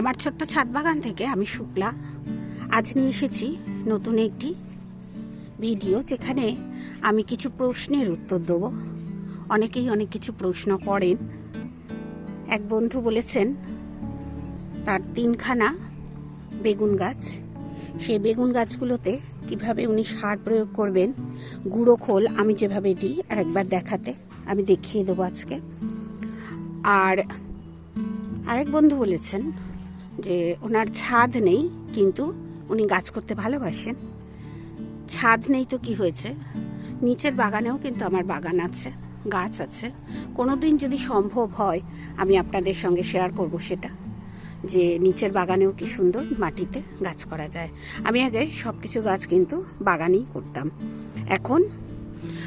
আমার ছোট্ট ছাদ বাগান থেকে আমি শুক্লা। আজ নিয়ে এসেছি নতুন একটি ভিডিও যেখানে আমি কিছু প্রশ্নের উত্তর দেবো। অনেকেই অনেক কিছু প্রশ্ন করেন। এক বন্ধু বলেছেন, তার তিনখানা বেগুন গাছ। সেই বেগুন গাছগুলোতে কীভাবে উনি সার প্রয়োগ করবেন? গুঁড়ো খোল, আমি যেভাবে দিই আর একবার দেখাতে, আমি দেখিয়ে দেবো আজকে। আর আরেক বন্ধু বলেছেন যে ওনার ছাদ নেই, কিন্তু উনি গাছ করতে ভালোবাসেন। ছাদ নেই তো কি হয়েছে? নিচের বাগানেও কিন্তু আমার বাগান আছে, গাছ আছে। কোনোদিন যদি সম্ভব হয়, আমি আপনাদের সঙ্গে শেয়ার করব সেটা। যে নিচের বাগানেও কি সুন্দর মাটিতে গাছ করা যায়। আমি আগে সব কিছু গাছ কিন্তু বাগানেই করতাম। এখন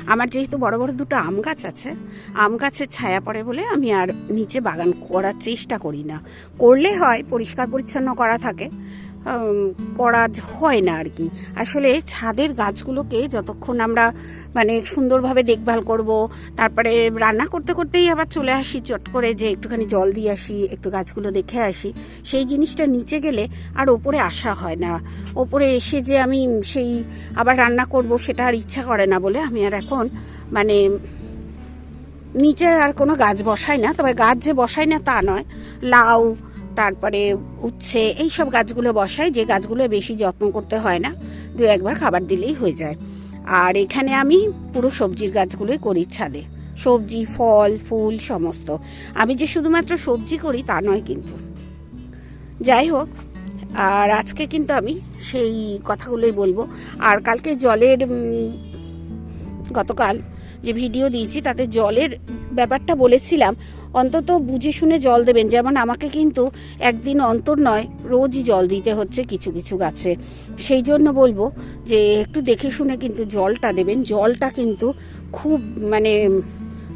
আমার যেহেতু বড় বড় দুটো আম গাছ আছে, আম গাছের ছায়া পড়ে বলে আমি আর নিচে বাগান করার চেষ্টা করি না। করলে হয়, পরিষ্কার পরিচ্ছন্ন করা থাকে করা হয় না আর কি। আসলে ছাদের গাছগুলোকে যতক্ষণ আমরা মানে সুন্দরভাবে দেখভাল করব, তারপরে রান্না করতে করতেই আবার চলে আসি, চট করে যে একটুখানি জল দিয়ে আসি, একটু গাছগুলো দেখে আসি, সেই জিনিসটা নিচে গেলে আর ওপরে আসা হয় না। ওপরে এসে যে আমি সেই আবার রান্না করব সেটা আর ইচ্ছা করে না বলে আমি আর এখন মানে নিচে আর কোনো গাছ বসাই না। তবে গাছ যে বসাই না তা নয়, লাউ তারপরে উচ্ছে এই সব গাছগুলো বসাই যে গাছগুলো বেশি যত্ন করতে হয় না, দু একবার খাবার দিলেই হয়ে যায়। আর এখানে আমি পুরো সবজির গাছগুলোই করি ছাদে। সবজি, ফল, ফুল, সমস্ত। আমি যে শুধুমাত্র সবজি করি তা নয় কিন্তু। যাই হোক, আর আজকে কিন্তু আমি সেই কথাগুলোই বলব। আর কালকে জলের গতকাল যে ভিডিও দিয়েছি, তাতে জলের ব্যাপারটা বলেছিলাম। অন্তত বুঝে শুনে জল দেবেন। যেমন আমাকে কিন্তু একদিন অন্তর নয়, রোজই জল দিতে হচ্ছে কিছু কিছু গাছে। সেই জন্য বলব যে একটু দেখে শুনে কিন্তু জলটা দেবেন। জলটা কিন্তু খুব মানে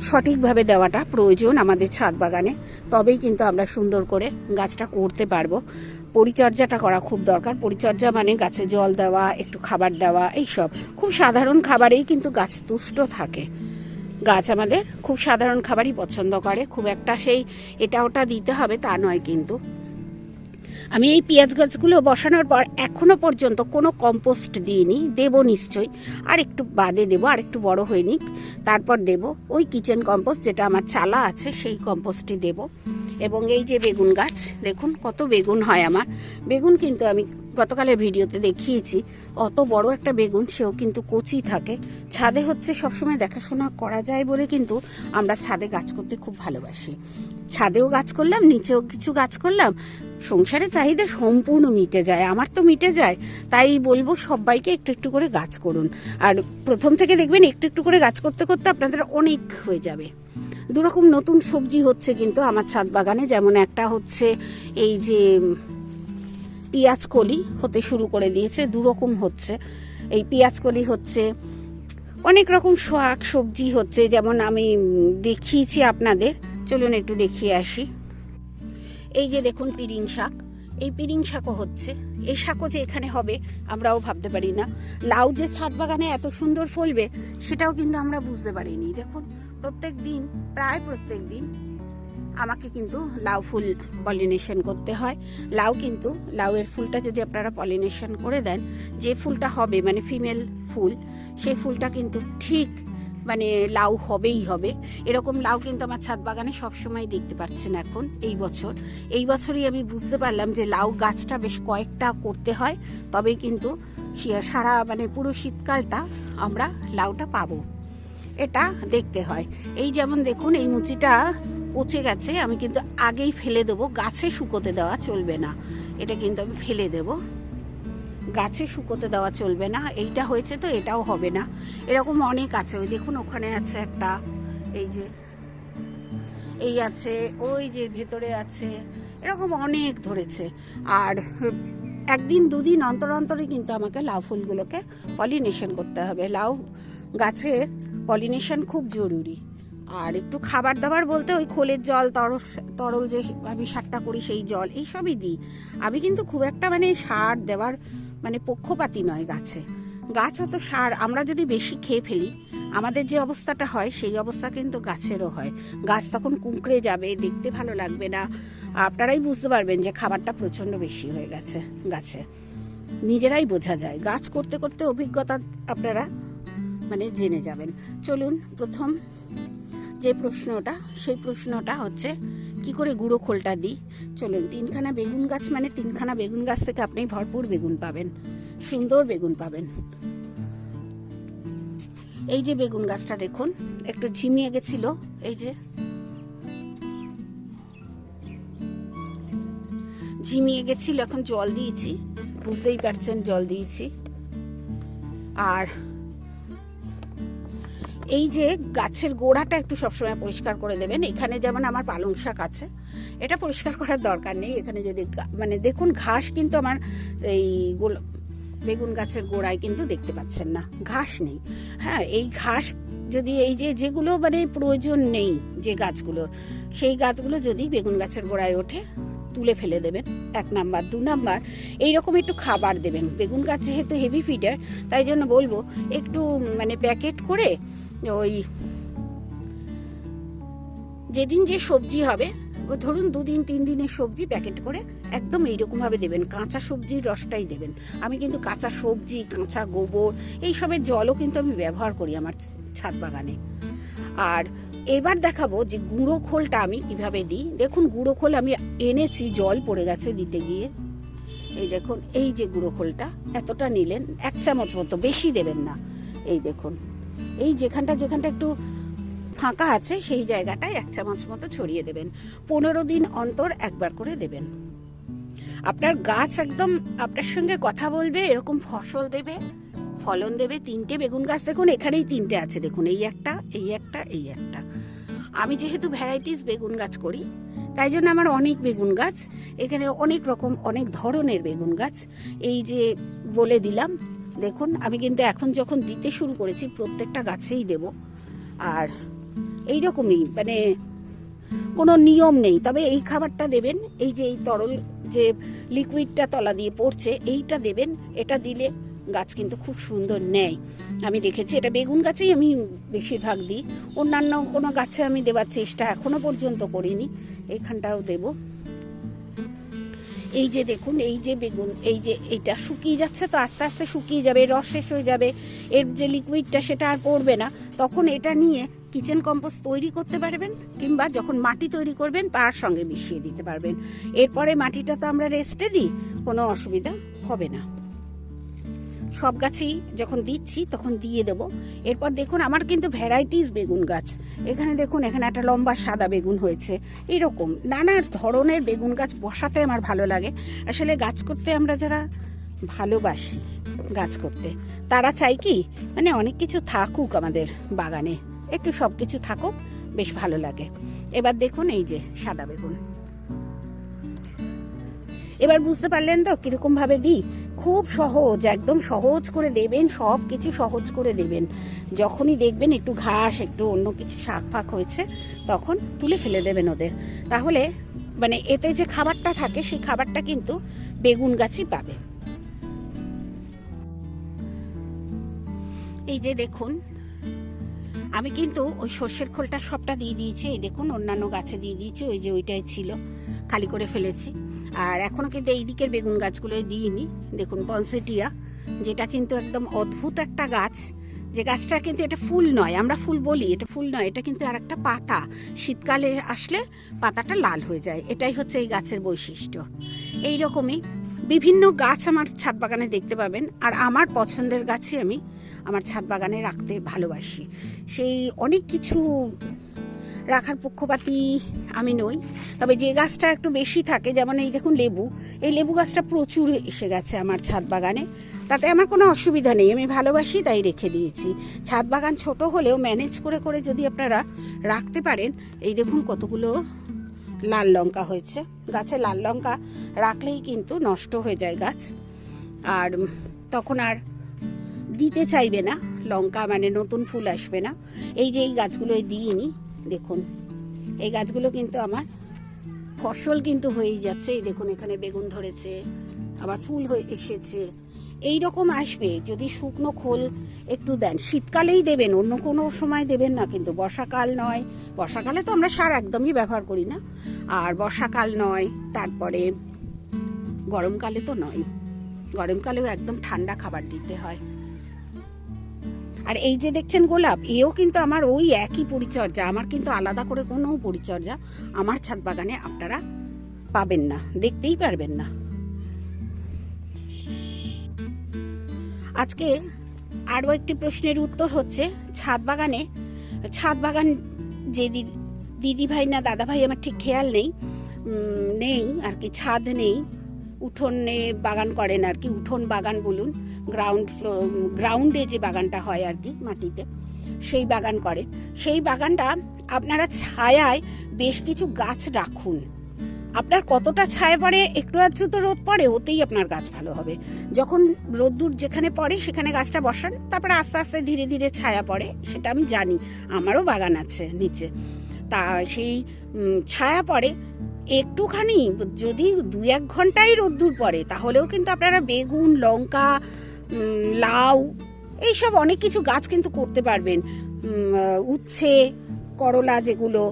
সঠিকভাবে দেওয়াটা প্রয়োজন আমাদের ছাদ বাগানে। তবেই কিন্তু আমরা সুন্দর করে গাছটা করতে পারব। পরিচর্যাটা করা খুব দরকার। পরিচর্যা মানে গাছে জল দেওয়া, একটু খাবার দেওয়া, এইসব। খুব সাধারণ খাবারেই কিন্তু গাছ তুষ্ট থাকে। গাছ আমাদের খুব সাধারণ খাবারই পছন্দ করে, খুব একটা সেই এটা ওটা দিতে হবে তা নয় কিন্তু। আমি এই পেঁয়াজ গাছগুলো বসানোর পর এখনও পর্যন্ত কোনো কম্পোস্ট দিইনি, দেব নিশ্চয়ই। আর একটু বাদে দেব, আর একটু বড় হয়ে নিক, তারপর দেব ওই কিচেন কম্পোস্ট যেটা আমার চালা আছে সেই কম্পোস্টই দেব। এবং এই যে বেগুন গাছ, দেখুন কত বেগুন হয় আমার। বেগুন কিন্তু আমি গতকালের ভিডিওতে দেখিয়েছি, অত বড় একটা বেগুন সেও কিন্তু কচি থাকে। ছাদে হচ্ছে সবসময় দেখাশোনা করা যায় বলে কিন্তু আমরা ছাদে গাছ করতে খুব ভালোবাসি। ছাদেও গাছ করলাম, নিচেও কিছু গাছ করলাম। সংসারের চাহিদা সম্পূর্ণ মিটে যায়, আমার তো মিটে যায়। তাই বলব সবাইকে একটু একটু করে গাছ করুন। আর প্রথম থেকে দেখবেন একটু একটু করে গাছ করতে করতে আপনাদের অনেক হয়ে যাবে। দুরকম নতুন সবজি হচ্ছে কিন্তু আমার ছাদ বাগানে, যেমন একটা হচ্ছে এই যে পেঁয়াজ কলি হতে শুরু করে দিয়েছে, দুরকম হচ্ছে। এই পেঁয়াজ কলি হচ্ছে, অনেক রকম শাক সবজি হচ্ছে, যেমন আমি দেখিয়েছি আপনাদের। চলুন একটু দেখিয়ে আসি। এই যে দেখুন পিরিং শাক, এই পিরিং শাকও হচ্ছে। এই শাকও যে এখানে হবে, আমরাও ভাবতে পারি না। লাউ যে ছাদ বাগানে এত সুন্দর ফলবে, সেটাও কিন্তু আমরা বুঝতে পারিনি। দেখুন, প্রত্যেক দিন, প্রায় প্রত্যেক দিন আমাকে কিন্তু লাউ ফুল পলিনেশন করতে হয়। লাউ কিন্তু, লাউয়ের ফুলটা যদি আপনারা পলিনেশন করে দেন, যে ফুলটা হবে মানে ফিমেল ফুল, সেই ফুলটা কিন্তু ঠিক মানে লাউ হবেই হবে। এরকম লাউ কিন্তু আমার ছাদ বাগানে সবসময় দেখতে পাচ্ছেন এখন, এই বছর। এই বছরই আমি বুঝতে পারলাম যে লাউ গাছটা বেশ কয়েকটা করতে হয় তবেই কিন্তু সারা মানে পুরো শীতকালটা আমরা লাউটা পাবো। এটা দেখতে হয়। এই যেমন দেখুন, এই মুচিটা পচে গেছে, আমি কিন্তু আগেই ফেলে দেবো। গাছে শুকোতে দেওয়া চলবে না। এটা কিন্তু আমি ফেলে দেবো। গাছে শুকোতে দেওয়া চলবে না, এইটা হয়েছে তো, এটাও হবে না। এরকম অনেক আছে, ওই দেখুন ওখানে আছে একটা, এই যে, এই আছে, ওই যে ভেতরে আছে, এরকম অনেক ধরেছে। আর একদিন, দুদিন অন্তর অন্তরে কিন্তু আমাকে লাউ ফুলগুলোকে পলিনেশন করতে হবে। লাউ গাছের পলিনেশন খুব জরুরি। আর একটু খাবার দাবার বলতে ওই খোলের জল তরল তরল যে আমি সারটা করি, সেই জল, এইসবই দিই। আমি কিন্তু খুব একটা মানে সার দেওয়ার মানে পক্ষপাতি নয় গাছে। গাছ অত সার, আমরা যদি বেশি খেয়ে ফেলি, আমাদের যে অবস্থাটা হয়, সেই অবস্থা কিন্তু গাছেরও হয়। গাছ তখন কুঁকড়ে যাবে, দেখতে ভালো লাগবে না। আপনারাই বুঝতে পারবেন যে খাবারটা প্রচণ্ড বেশি হয়ে গেছে গাছে। নিজেরাই বোঝা যায়। গাছ করতে করতে অভিজ্ঞতা আপনারা মানে জেনে যাবেন। চলুন প্রথম যে প্রশ্নটা, সেই প্রশ্নটা হচ্ছে কি করে গুঁড়ো খোলটা দিই? চলুন, তিনখানা বেগুন গাছ মানে তিনখানা বেগুন গাছ থেকে আপনি ভরপুর বেগুন পাবেন, সুন্দর বেগুন পাবেন। এই যে বেগুন গাছটা দেখুন, একটু ঝিমিয়ে গেছিল, এই যে। ঝিমিয়ে গেছিল, এখন জল দিয়েছি, বুঝতেই পারছেন, জল দিয়েছি। আর এই যে গাছের গোড়াটা একটু সবসময় পরিষ্কার করে দেবেন, এখানে যেমন আমার পালং শাক আছে, এটা পরিষ্কার করার দরকার নেই। এখানে যদি মানে দেখুন ঘাস কিন্তু আমার এই বেগুন গাছের গোড়ায় কিন্তু দেখতে পাচ্ছেন না, ঘাস নেই। হ্যাঁ এই ঘাস যদি এই যে, যেগুলো মানে প্রয়োজন নেই যে গাছগুলো, সেই গাছগুলো যদি বেগুন গাছের গোড়ায় ওঠে, তুলে ফেলে দেবেন, এক নাম্বার। দু নাম্বার, এইরকম একটু খাবার দেবেন। বেগুন গাছ যেহেতু হেভি ফিডার তাই জন্য বলব, একটু মানে প্যাকেট করে ওই যেদিন যে সবজি হবে ধরুন দুদিন তিন দিনের সবজি প্যাকেট করে একদম এইরকম ভাবে দেবেন। কাঁচা সবজির রসটাই দেবেন। আমি কিন্তু কাঁচা সবজি, কাঁচা গোবর, এইসবের জলও কিন্তু আমি ব্যবহার করি আমার ছাদ বাগানে। আর এবার দেখাবো যে গুঁড়ো খোলটা আমি কীভাবে দিই। দেখুন, গুঁড়ো খোল আমি এনেছি, জল পড়ে গেছে দিতে গিয়ে। এই দেখুন, এই যে গুঁড়ো খোলটা, এতটা নিলেন, এক চামচ মতো, বেশি দেবেন না। এই দেখুন। এই যেখানটা যেখানটা একটু ফাঁকা আছে, সেই জায়গাটায় এক চামচ মতো ছড়িয়ে দেবেন। পনেরো দিন অন্তর একবার করে দেবেন। আপনার গাছ একদম আপনার সঙ্গে কথা বলবে, এরকম ফসল দেবে, ফলন দেবে, তিনটে বেগুন গাছ দেখুন, এখানেই তিনটে আছে, দেখুন, এই একটা এই একটা এই একটা। আমি যেহেতু ভ্যারাইটিস বেগুন গাছ করি, তাই জন্য আমার অনেক বেগুন গাছ, এখানে অনেক রকম, অনেক ধরনের বেগুন গাছ। এই যে বলে দিলাম দেখুন, আমি কিন্তু এখন যখন দিতে শুরু করেছি, প্রত্যেকটা গাছেই দেব। আর এই রকমই মানে কোনো নিয়ম নেই। তবে এই খাবারটা দেবেন, এই যে এই তরল যে লিকুইডটা তলা দিয়ে পড়ছে, এইটা দেবেন। এটা দিলে গাছ কিন্তু খুব সুন্দর নেয়। আমি দেখেছি, এটা বেগুন গাছেই আমি বেশিরভাগ দিই। অন্যান্য কোনো গাছে আমি দেওয়ার চেষ্টা এখনও পর্যন্ত করিনি। এইখানটাও দেবো। এই যে দেখুন, এই যে বেগুন, এই যে এটা শুকিয়ে যাচ্ছে তো আস্তে আস্তে শুকিয়ে যাবে, রস শেষ হয়ে যাবে। এর যে লিকুইডটা সেটা আর পড়বে না। তখন এটা নিয়ে কিচেন কম্পোজ তৈরি করতে পারবেন কিংবা যখন মাটি তৈরি করবেন তার সঙ্গে মিশিয়ে দিতে পারবেন। এরপরে মাটিটা তো আমরা রেস্টে দিই, কোনো অসুবিধা হবে না। সব গাছেই যখন দিচ্ছি, তখন দিয়ে দেবো। এরপর দেখুন, আমার কিন্তু ভ্যারাইটিস বেগুন গাছ। এখানে দেখুন, এখানে একটা লম্বা সাদা বেগুন হয়েছে। এরকম নানা ধরনের বেগুন গাছ বসাতে আমার ভালো লাগে। আসলে গাছ করতে আমরা যারা ভালোবাসি গাছ করতে, তারা চাই কি মানে অনেক কিছু থাকুক আমাদের বাগানে। একটু সব কিছু থাকুক, বেশ ভালো লাগে। এবার দেখুন, এই যে সাদা বেগুন। এবার বুঝতে পারলেন তো কীরকম ভাবে দিই? খুব সহজ, একদম সহজ করে দেবেন, সব কিছু সহজ করে দেবেন। যখনই দেখবেন একটু ঘাস, একটু অন্য কিছু শাক ফাক হয়েছে, তখন তুলে ফেলে দেবেন ওদের। তাহলে মানে এতে যে খাবারটা থাকে, সেই খাবারটা কিন্তু বেগুন গাছই পাবে। এই যে দেখুন, আমি কিন্তু ওই সর্ষের খোলটা সবটা দিয়ে দিয়েছি, এই দেখুন, অন্যান্য গাছে দিয়ে দিয়েছি, ওই যে ওইটাই ছিল, খালি করে ফেলেছি। আর এখনও কিন্তু এই দিকের বেগুন গাছগুলোই দিইনি। দেখুন, পনসেটিয়া, যেটা কিন্তু একদম অদ্ভুত একটা গাছ। যে গাছটা কিন্তু এটা ফুল নয়, আমরা ফুল বলি, এটা ফুল নয়, এটা কিন্তু আর একটা পাতা। শীতকালে আসলে পাতাটা লাল হয়ে যায়, এটাই হচ্ছে এই গাছের বৈশিষ্ট্য। এই রকমই বিভিন্ন গাছ আমার ছাদ বাগানে দেখতে পাবেন, আর আমার পছন্দের গাছই আমি আমার ছাদ বাগানে রাখতে ভালোবাসি। সেই অনেক কিছু রাখার পক্ষপাতী আমি নই। তবে যে গাছটা একটু বেশি থাকে, যেমন এই দেখুন লেবু, এই লেবু গাছটা প্রচুর এসে গেছে আমার ছাদ বাগানে। তাতে আমার কোনো অসুবিধা নেই, আমি ভালোবাসি তাই রেখে দিয়েছি। ছাদ বাগান ছোট হলেও ম্যানেজ করে করে যদি আপনারা রাখতে পারেন, এই দেখুন কতগুলো লাল লঙ্কা হয়েছে। গাছে লাল লঙ্কা রাখলেই কিন্তু নষ্ট হয়ে যায় গাছ। আর তখন আর দিতে চাইবে না, লঙ্কা মানে নতুন ফুল আসবে না। এই যে এই গাছগুলোই দিইনি দেখুন। এই গাছগুলো কিন্তু আমার ফসল কিন্তু হয়েই যাচ্ছে। এই দেখুন, এখানে বেগুন ধরেছে, আবার ফুল হয়ে এসেছে। এই রকম আসবে যদি শুকনো খোল একটু দেন। শীতকালেই দেবেন, অন্য কোনো সময় দেবেন না কিন্তু। বর্ষাকাল নয়, বর্ষাকালে তো আমরা সার একদমই ব্যবহার করি না। আর বর্ষাকাল নয়, তারপরে গরমকালে তো নয়। গরমকালেও একদম ঠান্ডা খাবার দিতে হয়। আর এই যে দেখছেন গোলাপ, এও কিন্তু আমার ওই একই পরিচর্যা, আমার কিন্তু আলাদা করে কোনো পরিচর্যা আমার ছাদ বাগানে আপনারা পাবেন না, দেখতেই পারবেন না। আজকে আরও একটি প্রশ্নের উত্তর হচ্ছে, ছাদ বাগানে, ছাদ বাগান যে দিদি ভাই না দাদা ভাই আমার ঠিক খেয়াল নেই নেই আর কি, ছাদ নেই, উঠোনে বাগান করেন আর কি, উঠোন বাগান বলুন। গ্রাউন্ড গ্রাউন্ডে যে বাগানটা হয় আর কি মাটিতে, সেই বাগান করে। সেই বাগানটা আপনারা ছায়ায় বেশ কিছু গাছ রাখুন। আপনার কতটা ছায়া পড়ে একটু আধটু তো রোদ পড়ে, ওতেই আপনার গাছ ভালো হবে। যখন রোদ্দুর যেখানে পড়ে, সেখানে গাছটা বসান, তারপরে আস্তে আস্তে ধীরে ধীরে ছায়া পড়ে, সেটা আমি জানি, আমারও বাগান আছে নিচে। তা সেই ছায়া পড়ে, একটুখানি যদি দু এক ঘন্টাই রোদ্দুর পড়ে, তাহলেও কিন্তু আপনারা বেগুন, লঙ্কা লাউ, এইসব অনেক কিছু গাছ কিন্তু করতে পারবেন। উচ্ছে, করলা যেগুলো,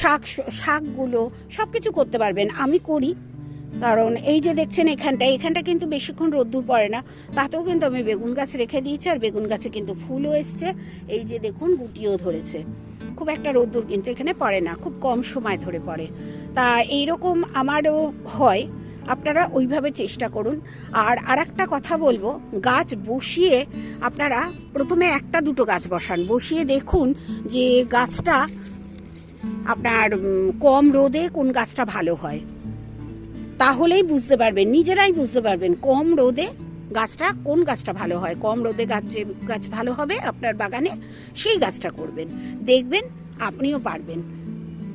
শাক, শাকগুলো সব কিছু করতে পারবেন। আমি করি, কারণ এই যে দেখছেন এখানটা এখানটা কিন্তু বেশিক্ষণ রোদ্দুর পড়ে না। তাতেও কিন্তু আমি বেগুন গাছ রেখে দিয়েছি, আর বেগুন গাছে কিন্তু ফুলও এসছে। এই যে দেখুন, গুটিও ধরেছে। খুব একটা রোদ্দুর কিন্তু এখানে পড়ে না, খুব কম সময় ধরে পড়ে। তা এইরকম আমারও হয়। আপনারা ওইভাবে চেষ্টা করুন। আর আর একটা কথা বলব, গাছ বসিয়ে আপনারা প্রথমে একটা দুটো গাছ বসান। বসিয়ে দেখুন যে গাছটা আপনার কম রোদে কোন গাছটা ভালো হয়। তাহলেই বুঝতে পারবেন, নিজেরাই বুঝতে পারবেন কম রোদে গাছটা কোন গাছটা ভালো হয়। কম রোদে গাছ যে গাছ ভালো হবে আপনার বাগানে, সেই গাছটা করবেন। দেখবেন আপনিও পারবেন।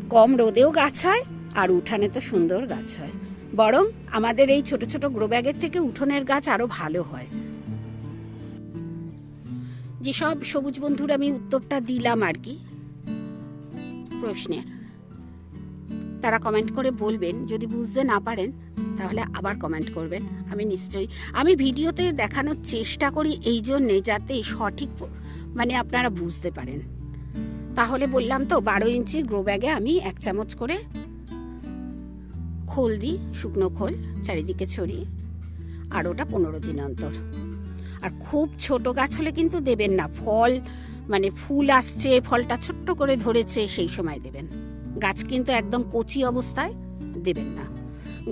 কম রোদেও গাছ হয় আর উঠানে তো সুন্দর গাছ হয়। বরং আমাদের এই ছোট ছোট গ্রো ব্যাগের থেকে উঠোনের গাছ আরও ভালো হয়। যেসব সবুজ বন্ধুর আমি উত্তরটা দিলাম আর কি। প্রশ্নের তারা কমেন্ট করে বলবেন, যদি বুঝতে না পারেন, তাহলে আবার কমেন্ট করবেন। আমি নিশ্চয়ই, আমি ভিডিওতে দেখানোর চেষ্টা করি এই জন্যে যাতে সঠিক মানে আপনারা বুঝতে পারেন। তাহলে বললাম তো, বারো ইঞ্চি গ্রো ব্যাগে আমি এক চামচ করে খোল দিই, শুকনো খোল, চারিদিকে ছড়িয়ে, আর ওটা পনেরো দিন অন্তর। আর খুব ছোট গাছ হলে কিন্তু দেবেন না, ফল মানে ফুল আসছে, ফলটা ছোট্ট করে ধরেছে, সেই সময় দেবেন। গাছ কিন্তু একদম কচি অবস্থায় দেবেন না।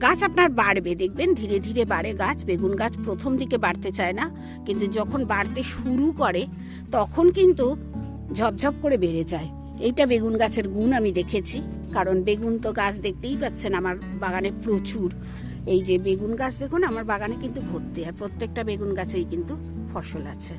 গাছ আপনার বাড়বে, দেখবেন ধীরে ধীরে বাড়ে গাছ, বেগুন গাছ প্রথম দিকে বাড়তে চায় না, কিন্তু যখন বাড়তে শুরু করে, তখন কিন্তু ঝপঝপ করে বেড়ে যায়। এইটা বেগুন গাছের গুণ, আমি দেখেছি। কারণ বেগুন তো গাছ দেখতেই পাচ্ছেন, আমার বাগানে প্রচুর। এই যে বেগুন গাছ দেখুন, আমার বাগানে কিন্তু ভর্তি, আর প্রত্যেকটা বেগুন গাছেই কিন্তু ফসল আছে।